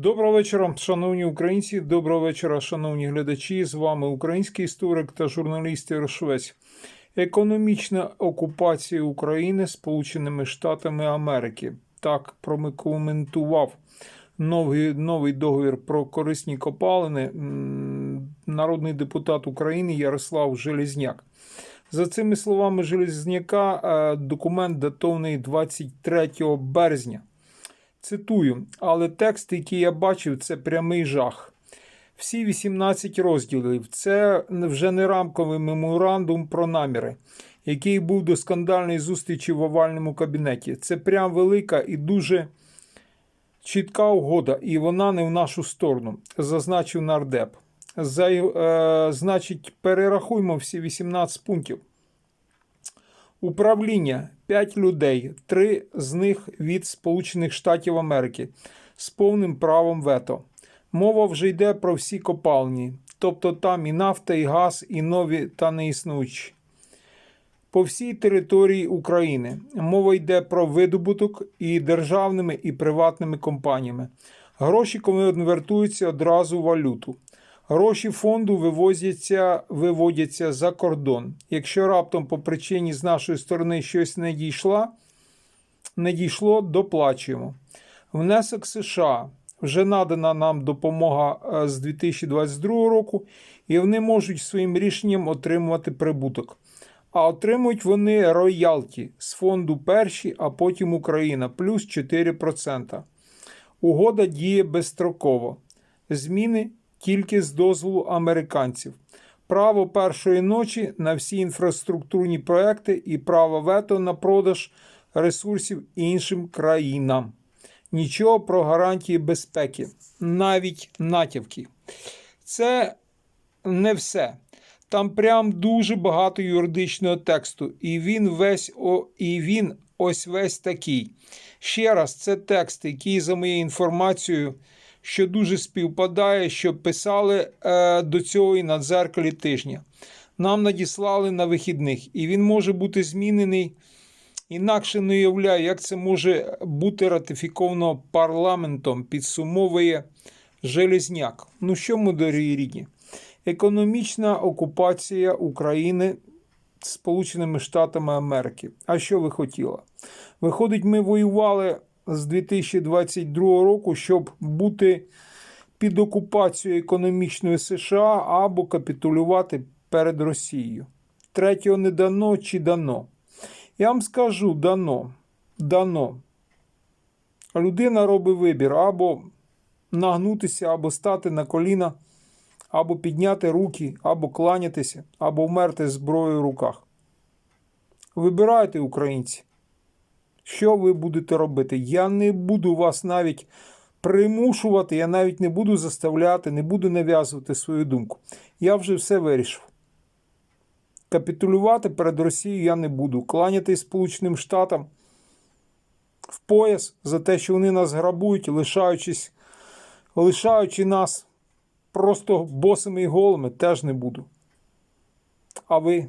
Доброго вечора, шановні українці. Доброго вечора, шановні глядачі. З вами український історик та журналіст Ігор Швець. Економічна окупація України Сполученими Штатами Америки. Так прокоментував новий, новий договір про корисні копалини народний депутат України Ярослав Железняк. За цими словами Железняка, е, документ датований 23 березня. Цитую, але текст, який я бачив, це прямий жах. Всі 18 розділів це вже не рамковий меморандум про наміри, який був до скандальної зустрічі в овальному кабінеті. Це прям велика і дуже чітка угода, і вона не в нашу сторону, зазначив нардеп. За, е, значить, перерахуймо всі 18 пунктів. Управління 5 людей, 3 з них від Сполучених Штатів Америки з повним правом вето. Мова вже йде про всі копалні, тобто там і нафта, і газ, і нові та неіснуючі. По всій території України мова йде про видобуток і державними, і приватними компаніями. Гроші конвертуються одразу в валюту. Гроші фонду вивозяться, виводяться за кордон. Якщо раптом по причині з нашої сторони щось не дійшло, не дійшло, доплачуємо. Внесок США вже надана нам допомога е, з 2022 року, і вони можуть своїм рішенням отримувати прибуток. А отримують вони роялті з фонду перші, а потім Україна плюс 4%. Угода діє безстроково. Зміни тільки з дозволу американців. Право першої ночі на всі інфраструктурні проекти і право вето на продаж ресурсів іншим країнам. Нічого про гарантії безпеки, навіть натявки. Це не все. Там прям дуже багато юридичного тексту, і він весь о, і він ось весь такий. Ще раз, це текст, який, за моєю інформацією, що дуже співпадає, що писали е, до цього і на дзеркалі тижня. Нам надіслали на вихідних, і він може бути змінений. Інакше не уявляю, як це може бути ратифіковано парламентом, підсумовує Железняк. Ну що, ми, дорогі рідні? Економічна окупація України Сполученими Штатами Америки. А що ви хотіли? Виходить, ми воювали з 2022 року, щоб бути під окупацією економічною США або капітулювати перед Росією. Третього не дано чи дано. Я вам скажу дано. Дано. Людина робить вибір або нагнутися, або стати на коліна, або підняти руки, або кланятися, або вмерти з зброєю в руках. Вибирайте, українці. Що ви будете робити? Я не буду вас навіть примушувати, я навіть не буду заставляти, не буду нав'язувати свою думку. Я вже все вирішив. Капітулювати перед Росією я не буду. Кланятись Сполученим Штатам в пояс за те, що вони нас грабують, лишаючись, лишаючи нас просто босими і голими, теж не буду. А ви